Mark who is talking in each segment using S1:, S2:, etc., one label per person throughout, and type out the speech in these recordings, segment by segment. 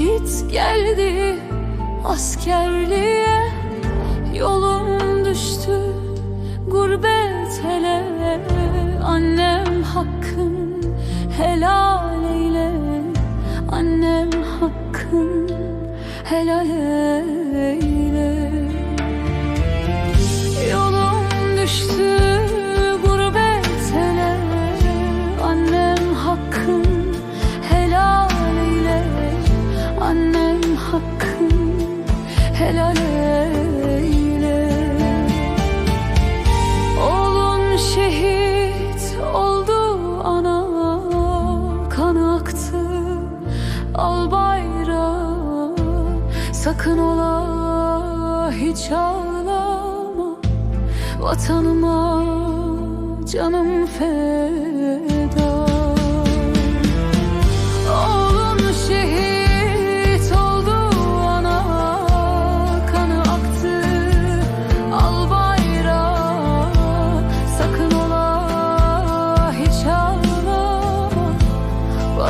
S1: vakit geldi askerliğe. Yolum düştü gurbet hele Annem hakkın helal eyle. Annem hakkın helal eyle. Yolum düştü al bayrağı Sakın ola hiç ağlama. Vatanıma canım feda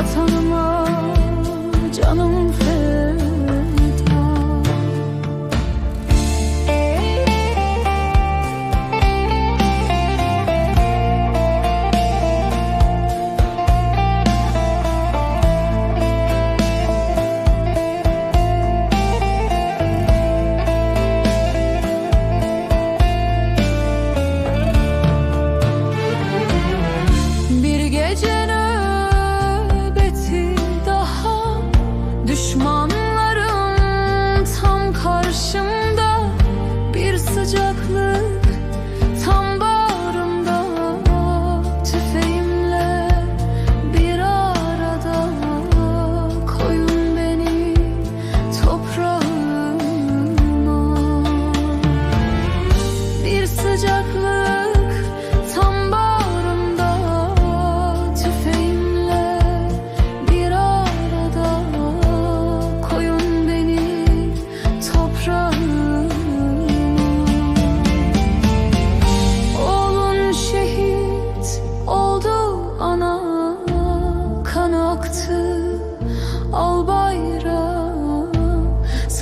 S1: Vatanıma canım feda. düşman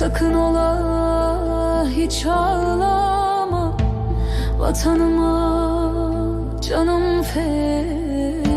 S1: Sakın ola hiç ağlama. Vatanıma canım feda.